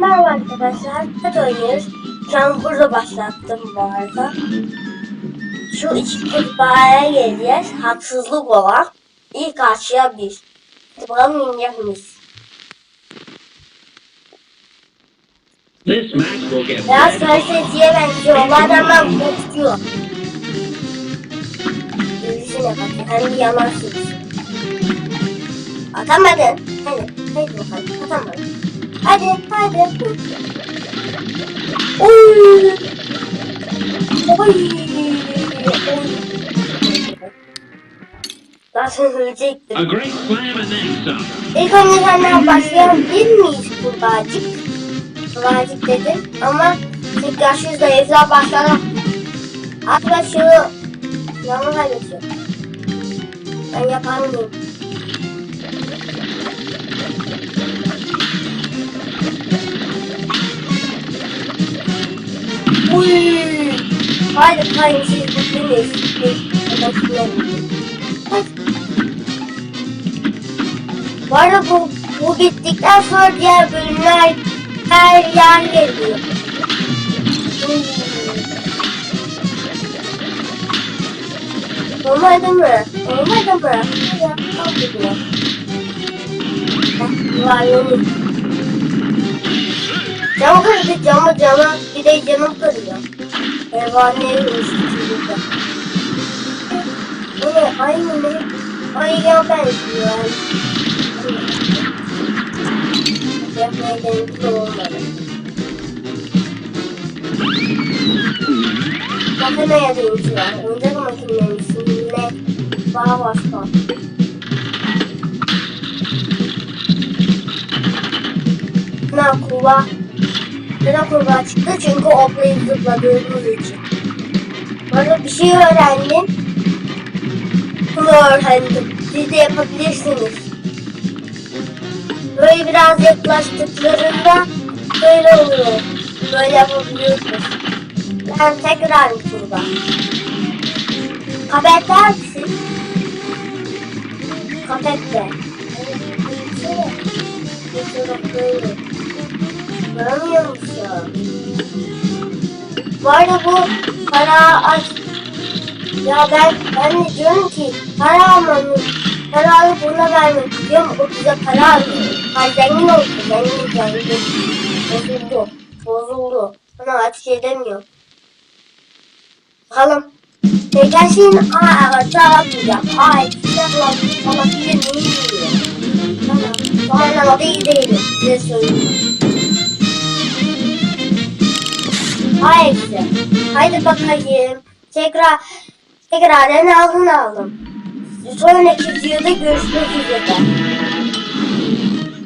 Merhaba arkadaşlar. Hadi oynuyoruz. An burada başlattım bu arada. Şu iki kurbağaya geleceğiz. Haksızlık olan. İlk karşıya biz. Hadi bakalım yenecek miyiz? Biraz gazeteciye benziyor. Onlardan ben korkuyor. Yürüyüşüne bakın. Hem de yanarsınız. Atamadın. Hadi. Hadi bakalım. Atamadın. Hadi. Hadi. Oy. Oy. Zaten ölecektim. İlk önce senden başlayabilir miyiz kurbağacık? Kurbağacık dedim ama tekrar şu zayıflığa başladım. Atla şunu yanına kaybediyor. Ben yapar mıyım? Haydi haydi siz bittiniz. Biz. Hadi. Bu arada bu, bu bittikten sonra diğer bölümler her yer geliyor. Olmadı mı? Olmadı mı? Heh, Var yolu. Camı kırdı camı camı. Bir de camı kırıyor. Pervaneyi üstünde. Bu ne? Aynı ne? Ayıya benziyor. Yapmaya denedim olmadı. Makineye dönüşüyor. Oyuncak makinenin ismine daha başka. Kurbağa? Neden kurbağa çıktı? Çünkü oplayıp zıpladığımız için. Burada bir şey öğrendim. Bunu öğrendim. Siz de yapabilirsiniz. Böyle biraz yaklaştıklarında böyle oluyor. Böyle yapabiliyorsunuz. Ben tekrar bir turda. Kapetler misin? Kapette. Görmüyor musun? Bu arada bu para aç ya ben ben de diyorum ki para almanın para alıp buna vermek istiyorum. O bize para alıyor. Ay zengin oldu. Zengin zengin. Bozuldu. Bozuldu. Bana ateş edemiyor. Bakalım. Tekrar şimdi aa evet yapmayacağım. Aa ikisinden olabilir miyim bilmiyorum. Tamam. Bana ama iyi değilim. Size söyleyeyim. Aa eksi. Haydi bakayım. Tekrar tekrar en altın aldım. Sonraki videoda görüşmek üzere.